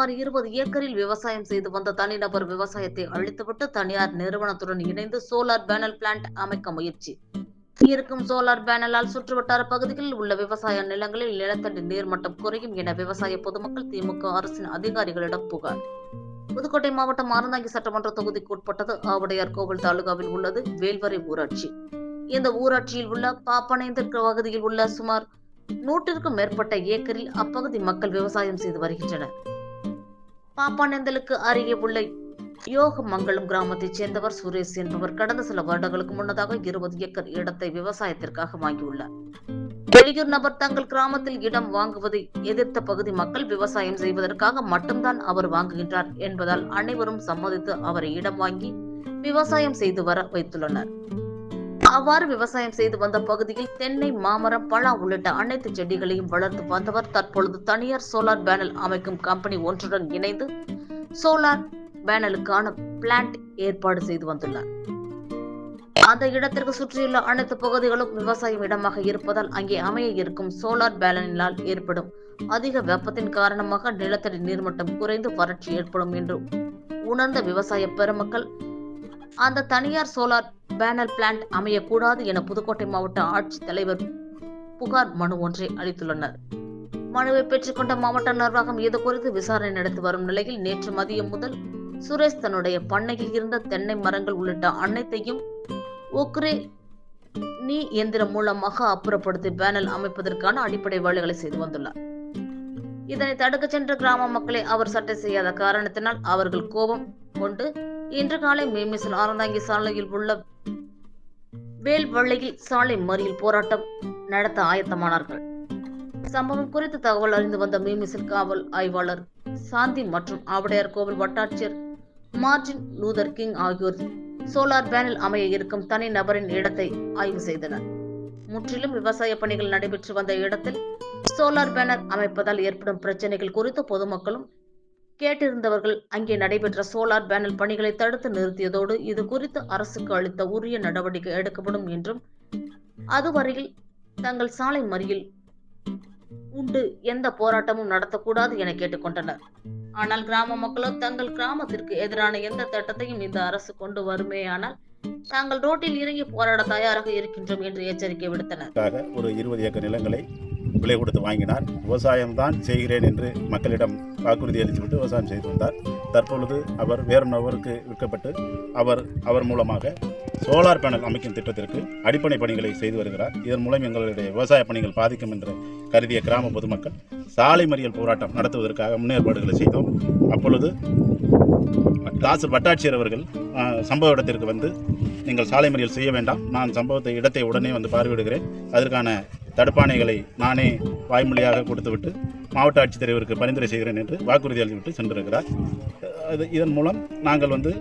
சுமார் இருபது ஏக்கரில் விவசாயம் செய்து வந்த தனிநபர் விவசாயத்தை அழித்துவிட்டு தனியார் நிறுவனத்துடன் இணைந்து சோலார் பேனல் பிளான்ட் அமைக்க முயற்சி. இருக்கும் சோலார் பேனலால் சுற்றுவட்டார பகுதிகளில் உள்ள விவசாய நிலங்களில் நிலத்தடி நீர்மட்டம் குறையும் என விவசாய பொதுமக்கள் திமுக அரசின் அதிகாரிகளிடம் புகார். புதுக்கோட்டை மாவட்டம் அறந்தாங்கி சட்டமன்ற தொகுதிக்குட்பட்டது ஆவுடையார் கோவில் தாலுகாவில் உள்ளது வேல்வரை ஊராட்சி. இந்த ஊராட்சியில் உள்ள பாப்பனைந்த பகுதியில் உள்ள சுமார் நூற்றிற்கும் மேற்பட்ட ஏக்கரில் அப்பகுதி மக்கள் விவசாயம் செய்து வருகின்றனர். பாப்பானந்தலுக்கு அருகே உள்ள யோகமங்கலம் கிராமத்தைச் சேர்ந்தவர் சுரேஷ் என்பவர் கடந்த சில வருடங்களுக்கு முன்னதாக இருபது ஏக்கர் இடத்தை விவசாயத்திற்காக வாங்கியுள்ளார். வெளியூர் நபர் தங்கள் கிராமத்தில் இடம் வாங்குவதை எதிர்த்த பகுதி மக்கள் விவசாயம் செய்வதற்காக மட்டும்தான் அவர் வாங்குகின்றார் என்பதால் அனைவரும் சம்மதித்து அவரை இடம் வாங்கி விவசாயம் செய்து வர வைத்துள்ளனர். அவ்வாறு விவசாயம் செய்து வந்த பகுதியில் தென்னை மாமரம் பழா உள்ளிட்ட அனைத்து செடிகளையும் வளர்த்து வந்தவர் தற்பொழுது தனியார் சோலார் பேனல் அமைக்கும் கம்பெனி ஒன்றுடன் இணைந்து சோலார் பேனலுக்கான பிளான்ட் ஏற்பாடு செய்து வந்துள்ளார். அந்த இடத்திற்கு சுற்றியுள்ள அனைத்து பகுதிகளும் விவசாயம் இடமாக இருப்பதால் அங்கே அமைய இருக்கும் சோலார் பேனலினால் ஏற்படும் அதிக வெப்பத்தின் காரணமாக நிலத்தடி நீர்மட்டம் குறைந்து வறட்சி ஏற்படும் என்று உணர்ந்த விவசாய பெருமக்கள் அந்த தனியார் சோலார் பேனல் பிளான்ட் அமையக்கூடாது என புதுக்கோட்டை மாவட்ட ஆட்சித்தலைவர் புகார் மனு ஒன்றை அளித்துள்ளனர். மனுவை பெற்றுக்கொண்ட மாவட்ட நிர்வாகம் இது குறித்து விசாரணை நடத்தி வரும் நிலையில் நேற்று மதியம் முதல் சுரேஷ் தன்னுடைய பண்ணையில் இருந்த தென்னை மரங்கள் உள்ளிட்ட அனைத்தையும் ஒக்ரே நீ இயந்திரம் மூலமாக அப்புறப்படுத்தி பேனல் அமைப்பதற்கான அடிப்படை வேலைகளை செய்து வந்துள்ளார். இதனை தடுக்க சென்ற கிராம மக்களை அவர் சட்டை செய்யாத காரணத்தினால் அவர்கள் கோபம் கொண்டு இன்று காலை மேமிசல் ஆரந்தாங்கி சாலையில் உள்ள வேல்வள்ளியில் சாலை மறியல் போராட்டம் நடத்த ஆயத்தமானார்கள். சம்பவம் குறித்து தகவல் அறிந்து வந்த மீமிசல் காவல் ஆய்வாளர் சாந்தி மற்றும் ஆவடையார் கோவில் வட்டாட்சியர் மார்டின் லூதர் கிங் ஆகியோர் சோலார் பேனல் அமைய இருக்கும் தனி நபரின் இடத்தை ஆய்வு செய்தனர். முற்றிலும் விவசாய பணிகள் நடைபெற்று வந்த இடத்தில் சோலார் பேனர் அமைப்பதால் ஏற்படும் பிரச்சனைகள் குறித்து பொதுமக்களும் கேட்டிருந்தவர்கள் அங்கே நடைபெற்ற சோலார் பேனல் பணிகளை தடுத்து நிறுத்தியதோடு இது குறித்து அரசுக்கு அளித்த உரிய நடவடிக்கை எடுக்கப்படும் என்றும் அதுவரையில் தங்கள் சாலை மறியல் உண்டு எந்த போராட்டமும் நடத்தக்கூடாது என கேட்டுக்கொண்டனர். ஆனால் கிராம மக்களோ தங்கள் கிராமத்திற்கு எதிரான எந்த திட்டத்தையும் இந்த அரசு கொண்டு வருமேயானால் தாங்கள் ரோட்டில் இறங்கி போராட தயாராக இருக்கின்றோம் என்று எச்சரிக்கை விடுத்தனர். ஒரு இருபது ஏக்கர் நிலங்களை விலை கொடுத்து வாங்கினார். விவசாயம் தான் செய்கிறேன் என்று மக்களிடம் வாக்குறுதி அளித்துவிட்டு விவசாயம் செய்து வந்தார். தற்பொழுது அவர் வேறு நபருக்கு விற்கப்பட்டு அவர் அவர் மூலமாக சோலார் பேனல் அமைக்கும் திட்டத்திற்கு அடிப்படை பணிகளை செய்து வருகிறார். இதன் மூலம் எங்களுடைய விவசாய பணிகள் பாதிக்கும் என்று கருதிய கிராம பொதுமக்கள் சாலை மறியல் போராட்டம் நடத்துவதற்காக முன்னேற்பாடுகளை செய்தோம். அப்பொழுது காசு வட்டாட்சியர் அவர்கள் சம்பவ இடத்திற்கு வந்து நீங்கள் சாலை மறியல் செய்ய வேண்டாம். நான் சம்பவத்தை இடத்தை உடனே வந்து பார்வையிடுகிறேன். அதற்கான தடுப்பாணைகளை நானே வாய்மொழியாக கொடுத்துவிட்டு மாவட்ட ஆட்சித்தலைவருக்கு பரிந்துரை செய்கிறேன் என்று வாக்குறுதி அளித்துவிட்டு சென்றிருக்கிறார். அது இதன் மூலம் நாங்கள் வந்து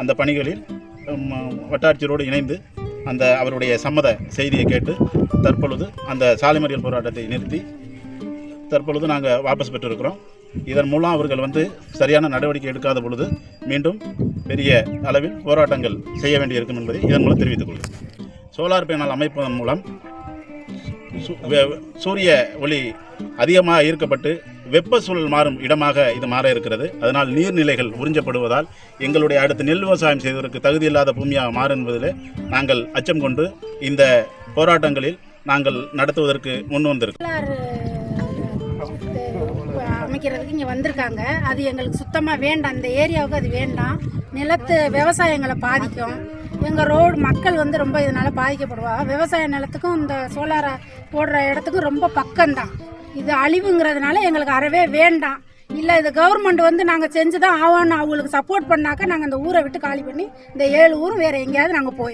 அந்த பணிகளில் வட்டாட்சியரோடு இணைந்து அந்த அவருடைய சம்மத செய்தியை கேட்டு தற்பொழுது அந்த சாலை மறியல் போராட்டத்தை நிறுத்தி தற்பொழுது நாங்கள் வாபஸ் பெற்றிருக்கிறோம். இதன் மூலம் அவர்கள் வந்து சரியான நடவடிக்கை எடுக்காத பொழுது மீண்டும் பெரிய அளவில் போராட்டங்கள் செய்ய வேண்டியிருக்கும் என்பதை இதன் மூலம் தெரிவித்துக் கொள்கிறேன் சோலார் பேனல் அமைப்பதன் மூலம் சூரிய ஒளி அதிகமாக ஈர்க்கப்பட்டு வெப்ப சூழல் மாறும் இடமாக இது மாற இருக்கிறது. அதனால் நீர்நிலைகள் உறிஞ்சப்படுவதால் எங்களுடைய அடுத்து நெல் விவசாயம் செய்வதற்கு தகுதியில்லாத பூமியாக மாறும் என்பதில் நாங்கள் அச்சம் கொண்டு இந்த போராட்டங்களில் நாங்கள் நடத்துவதற்கு முன் வந்திருக்கிறோம் அமைக்கிறதுக்கு இங்கே வந்திருக்காங்க. அது எங்களுக்கு சுத்தமாக வேண்டாம். அந்த ஏரியாவுக்கு அது வேண்டாம். நிலத்து விவசாயங்களை பாதிக்கும். எங்கள் ரோடு மக்கள் வந்து ரொம்ப இதனால் பாதிக்கப்படுவாங்க விவசாய நிலத்துக்கும் இந்த சோலாரை போடுற இடத்துக்கும் ரொம்ப பக்கம்தான். இது அழிவுங்கிறதுனால எங்களுக்கு அறவே வேண்டாம். இல்லை இது கவர்மெண்ட் வந்து நாங்கள் செஞ்சு தான் ஆவோன்னு அவங்களுக்கு சப்போர்ட் பண்ணாக்க நாங்கள் இந்த ஊரை விட்டு காலி பண்ணி இந்த ஏழு ஊரும் வேறு எங்கேயாவது நாங்கள் போய்